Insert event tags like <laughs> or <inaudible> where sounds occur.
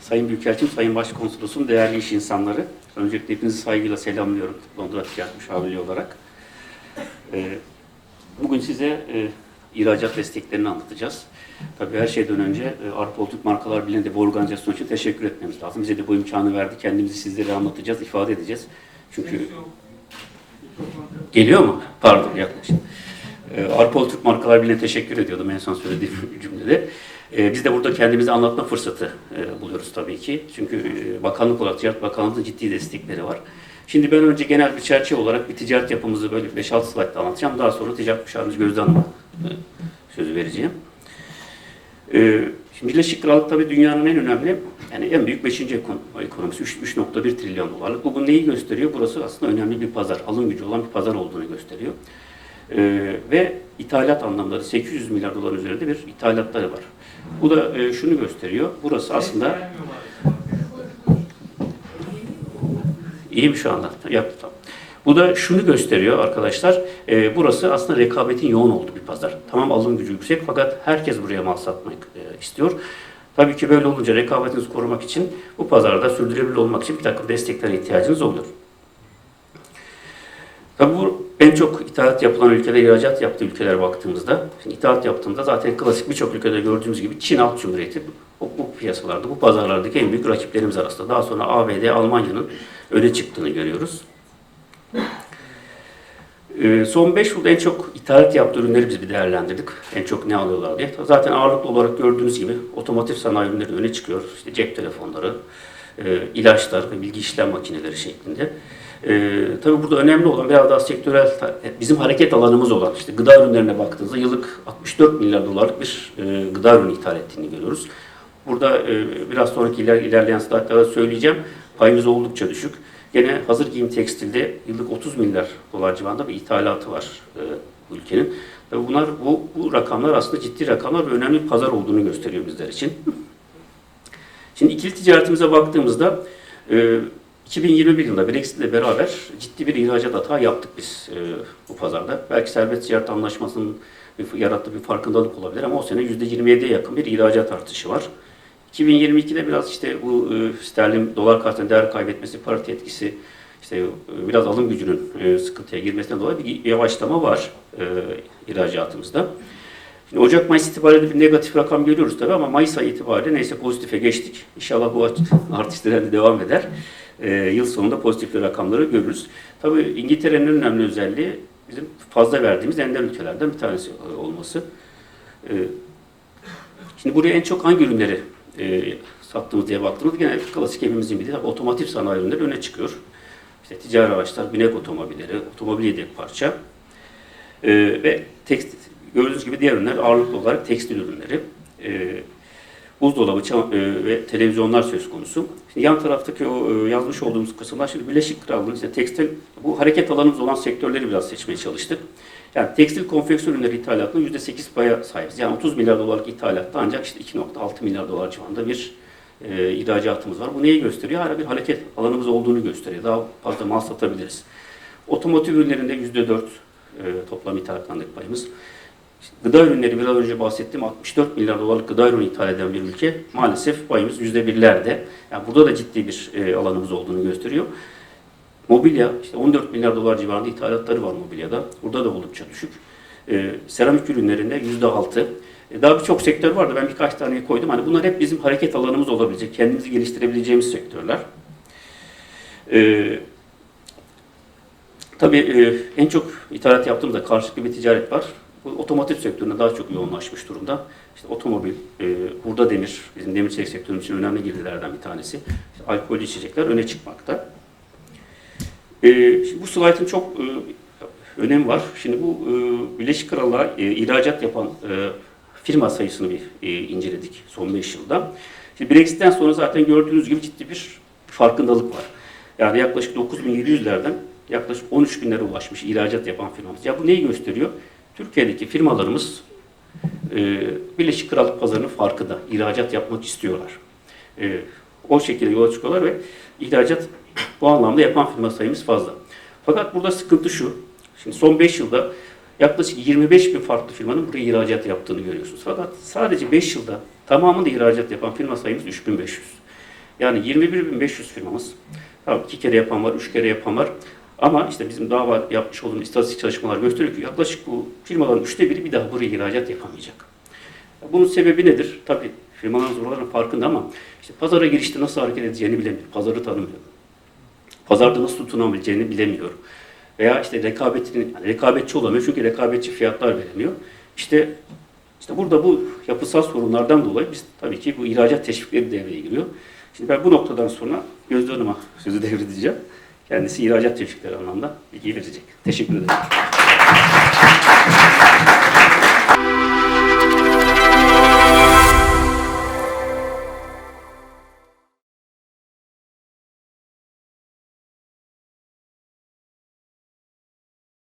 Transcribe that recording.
Sayın Büyükelçim, Sayın Başkonsolosum, değerli iş insanları. Öncelikle hepinizi saygıyla selamlıyorum Londra Ticaret Müşavirliği olarak. Ee, Bugün size e, ihracat desteklerini anlatacağız. Tabii her şeyden önce e, Avrupa Türk Markalar Birliği'nde bu organizasyon için teşekkür etmemiz lazım. Bize de bu imkanı verdi. Kendimizi sizlere anlatacağız, ifade edeceğiz. Çünkü Geliyor mu? Pardon yaklaşık. Ee, Avrupa Türk Markalar Birliği'ne teşekkür ediyordum en son söylediğim <laughs> cümlede. Ee, biz de burada kendimizi anlatma fırsatı e, buluyoruz tabii ki. Çünkü e, bakanlık olarak Ticaret Bakanlığı'nın ciddi destekleri var. Şimdi ben önce genel bir çerçeve olarak bir ticaret yapımızı böyle 5-6 slaytta anlatacağım. Daha sonra ticaret müşavirimiz Gözde Hanım'a e, sözü vereceğim. Ee, Şimdi Birleşik Krallık tabii dünyanın en önemli, yani en büyük 5. ekon- ekonomisi, Üç- 3.1 trilyon dolarlık. Bu, bu neyi gösteriyor? Burası aslında önemli bir pazar, alım gücü olan bir pazar olduğunu gösteriyor. Ee, ve ithalat anlamları 800 milyar dolar üzerinde bir ithalatları var. Bu da e, şunu gösteriyor, burası aslında İyiyim şu anda. Yaptı tamam. Bu da şunu gösteriyor arkadaşlar. e, burası aslında rekabetin yoğun olduğu bir pazar. Tamam alım gücü yüksek fakat herkes buraya mal satmak e, istiyor. Tabii ki böyle olunca rekabetinizi korumak için bu pazarda sürdürülebilir olmak için bir takım desteklere ihtiyacınız oluyor. Tabii bu en çok ithalat yapılan ülkeler, ihracat yaptığı ülkelere baktığımızda, şimdi ithalat yaptığımızda zaten klasik birçok ülkede gördüğümüz gibi Çin Halk Cumhuriyeti bu, bu piyasalarda, bu pazarlardaki en büyük rakiplerimiz arasında. Daha sonra ABD, Almanya'nın öne çıktığını görüyoruz. Ee, Son 5 yılda en çok ithalat yaptığı ürünleri biz bir değerlendirdik. En çok ne alıyorlar diye. Zaten ağırlıklı olarak gördüğünüz gibi otomotiv sanayi ürünleri öne çıkıyor. İşte cep telefonları, e, ilaçlar ve bilgi işlem makineleri şeklinde. Ee, tabii burada önemli olan biraz daha sektörel, bizim hareket alanımız olan işte gıda ürünlerine baktığınızda yıllık 64 milyar dolarlık bir e, gıda ürünü ithal ettiğini görüyoruz. Burada e, biraz sonraki iler, ilerleyen slaytlarda söyleyeceğim. Payımız oldukça düşük. Gene hazır giyim tekstilde yıllık 30 milyar dolar civarında bir ithalatı var e, bu ülkenin. Ve bunlar bu, bu rakamlar aslında ciddi rakamlar ve önemli bir pazar olduğunu gösteriyor bizler için. Şimdi ikili ticaretimize baktığımızda e, 2021 yılında Brexit ile beraber ciddi bir ihracat hata yaptık biz e, bu pazarda. Belki serbest ticaret anlaşmasının yarattığı bir farkındalık olabilir ama o sene %27'ye yakın bir ihracat artışı var. 2022'de biraz işte bu e, sterlin dolar karşısında değer kaybetmesi, parite etkisi, işte e, biraz alım gücünün e, sıkıntıya girmesinden dolayı bir yavaşlama var e, ihracatımızda. Şimdi Ocak Mayıs itibariyle bir negatif rakam görüyoruz tabii ama Mayıs ayı itibariyle neyse pozitife geçtik. İnşallah bu artış <laughs> trendi devam eder. E, yıl sonunda pozitif rakamları görürüz. Tabii İngiltere'nin en önemli özelliği bizim fazla verdiğimiz ender ülkelerden bir tanesi e, olması. E, Şimdi buraya en çok hangi ürünleri e, sattığımız diye baktığımızda gene klasik hepimizin bildiği otomotiv sanayi ürünleri öne çıkıyor. İşte ticari araçlar, binek otomobilleri, otomobil yedek parça e, ve tekstil, gördüğünüz gibi diğer ürünler ağırlıklı olarak tekstil ürünleri. E, buzdolabı çam- e, ve televizyonlar söz konusu. Şimdi yan taraftaki o e, yazmış olduğumuz kısımlar şimdi Birleşik Krallığı'nın işte tekstil, bu hareket alanımız olan sektörleri biraz seçmeye çalıştık. Yani tekstil konfeksiyon ürünleri ithalatında %8 paya sahibiz. Yani 30 milyar dolarlık ithalatta ancak işte 2.6 milyar dolar civarında bir e, ihracatımız var. Bu neyi gösteriyor? Hala bir hareket alanımız olduğunu gösteriyor. Daha fazla mal satabiliriz. Otomotiv ürünlerinde %4 e, toplam ithalatlandaki payımız. Gıda ürünleri biraz önce bahsettiğim 64 milyar dolarlık gıda ürünü ithal eden bir ülke. Maalesef payımız %1'lerde. Yani burada da ciddi bir e, alanımız olduğunu gösteriyor. Mobilya, işte 14 milyar dolar civarında ithalatları var mobilyada. Burada da oldukça düşük. Ee, seramik ürünlerinde yüzde altı. Ee, daha birçok sektör vardı. Ben birkaç tane koydum. Hani bunlar hep bizim hareket alanımız olabilecek, kendimizi geliştirebileceğimiz sektörler. Ee, tabii e, en çok ithalat yaptığımızda karşılıklı bir ticaret var. Bu otomotiv sektöründe daha çok yoğunlaşmış durumda. İşte otomobil, e, hurda demir, bizim demir çelik sektörümüz için önemli girdilerden bir tanesi. İşte alkollü içecekler öne çıkmakta. Ee, şimdi bu slaytın çok e, önemi var. Şimdi bu e, Birleşik Krallığa e, ihracat yapan e, firma sayısını bir e, inceledik son 5 yılda. Şimdi Brexit'ten sonra zaten gördüğünüz gibi ciddi bir farkındalık var. Yani yaklaşık 9700'lerden yaklaşık 13 binlere ulaşmış ihracat yapan firmamız. Ya bu neyi gösteriyor? Türkiye'deki firmalarımız e, Birleşik Krallık pazarının farkında. ihracat yapmak istiyorlar. E, o şekilde yola çıkıyorlar ve ihracat bu anlamda yapan firma sayımız fazla. Fakat burada sıkıntı şu. Şimdi son 5 yılda yaklaşık 25 bin farklı firmanın buraya ihracat yaptığını görüyorsunuz. Fakat sadece 5 yılda Tamamını ihracat yapan firma sayımız 3500. Yani 21.500 firmamız. Tabii iki kere yapan var, üç kere yapan var. Ama işte bizim dava yapmış olduğumuz istatistik çalışmalar gösteriyor ki yaklaşık bu firmaların üçte biri bir daha buraya ihracat yapamayacak. Bunun sebebi nedir? Tabii firmaların zorların farkında ama işte pazara girişte nasıl hareket edeceğini bilemiyor. Pazarı tanımıyor. Pazarda nasıl tutunabileceğini bilemiyor. Veya işte rekabetini, yani rekabetçi olamıyor çünkü rekabetçi fiyatlar veremiyor. İşte işte burada bu yapısal sorunlardan dolayı biz tabii ki bu ihracat teşvikleri devreye giriyor. Şimdi ben bu noktadan sonra Gözde Hanım'a sözü devredeceğim. Kendisi ihracat teşvikleri anlamda bilgi verecek. Teşekkür ederim.